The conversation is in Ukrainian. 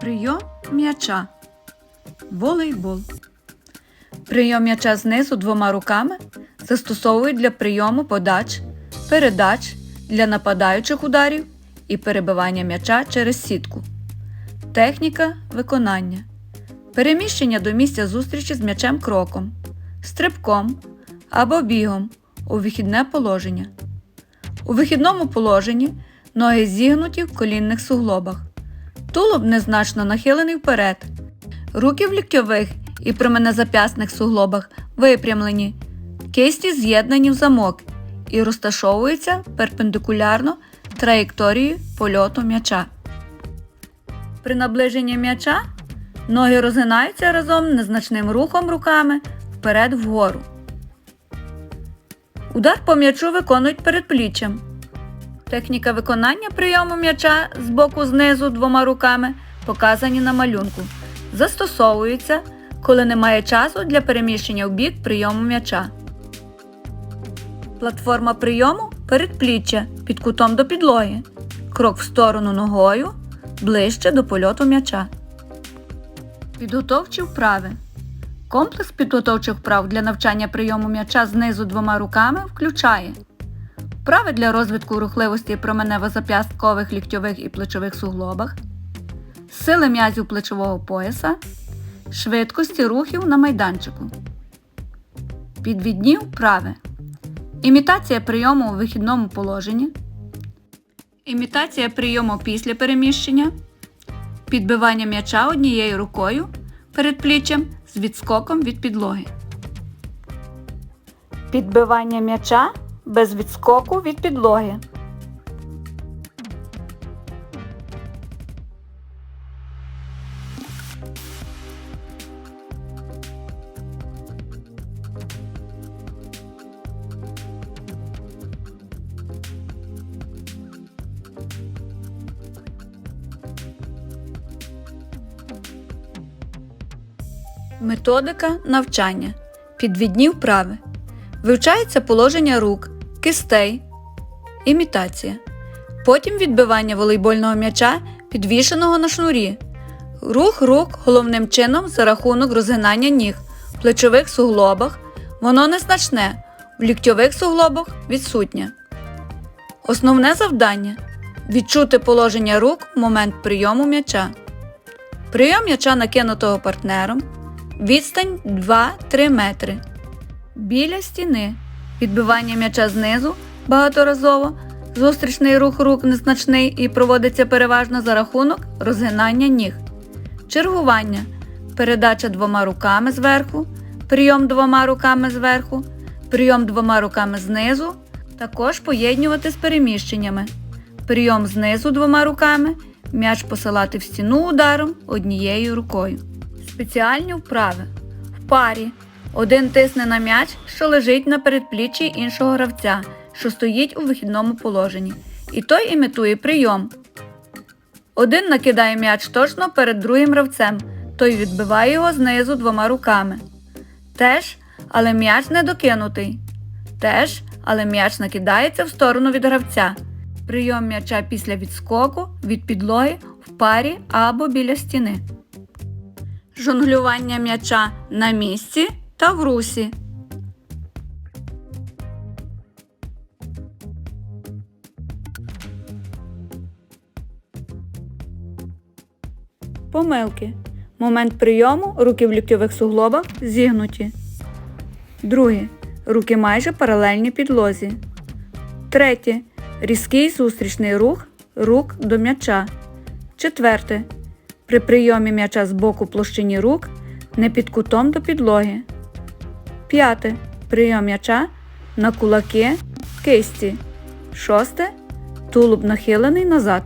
Прийом м'яча. Волейбол. Прийом м'яча знизу двома руками застосовують для прийому подач, передач для нападаючих ударів і перебивання м'яча через сітку. Техніка виконання. Переміщення до місця зустрічі з м'ячем кроком, стрибком або бігом у вихідне положення. У вихідному положенні ноги зігнуті в колінних суглобах. Тулуб незначно нахилений вперед. Руки в ліктьових і променезап'ясних суглобах випрямлені, кисті з'єднані в замок і розташовуються перпендикулярно траєкторії польоту м'яча. При наближенні м'яча ноги розгинаються разом незначним рухом руками вперед вгору. Удар по м'ячу виконують передпліччям. Техніка виконання прийому м'яча з боку знизу двома руками показані на малюнку. Застосовується, коли немає часу для переміщення в бік прийому м'яча. Платформа прийому передпліччя під кутом до підлоги. Крок в сторону ногою ближче до польоту м'яча. Підготовчі вправи. Комплекс підготовчих вправ для навчання прийому м'яча знизу двома руками включає вправи для розвитку рухливості променево-зап'ясткових ліктьових і плечових суглобах, сили м'язів плечового пояса, швидкості рухів на майданчику. Підвідні вправи. Імітація прийому у вихідному положенні. Імітація прийому після переміщення. Підбивання м'яча однією рукою перед пліччям з відскоком від підлоги. Підбивання м'яча без відскоку від підлоги. Методика навчання. Підвідні вправи. Вивчається положення рук, кистей, імітація. Потім відбивання волейбольного м'яча, підвішеного на шнурі. Рух рук головним чином за рахунок розгинання ніг в плечових суглобах. Воно незначне, в ліктьових суглобах відсутнє. Основне завдання відчути положення рук в момент прийому м'яча. Прийом м'яча накинутого партнером. Відстань 2-3 метри. Біля стіни. Відбивання м'яча знизу багаторазово. Зустрічний рух рук незначний і проводиться переважно за рахунок розгинання ніг. Чергування. Передача двома руками зверху. Прийом двома руками зверху. Прийом двома руками знизу. Також поєднювати з переміщеннями. Прийом знизу двома руками. М'яч посилати в стіну ударом однією рукою. Спеціальні вправи. В парі. Один тисне на м'яч, що лежить на передпліччі іншого гравця, що стоїть у вихідному положенні. І той імітує прийом. Один накидає м'яч точно перед другим гравцем, той відбиває його знизу двома руками. Теж, але м'яч не докинутий. Теж, але м'яч накидається в сторону від гравця. Прийом м'яча після відскоку від підлоги в парі або біля стіни. Жонглювання м'яча на місці та в русі. Помилки. Момент прийому руки в ліктьових суглобах зігнуті. Друге. Руки майже паралельні підлозі. Третє. Різкий зустрічний рух рук до м'яча. Четверте. При прийомі м'яча з боку площині рук не під кутом до підлоги. П'яте. Прийом м'яча на кулаки кисті. Шосте. Тулуб нахилений назад.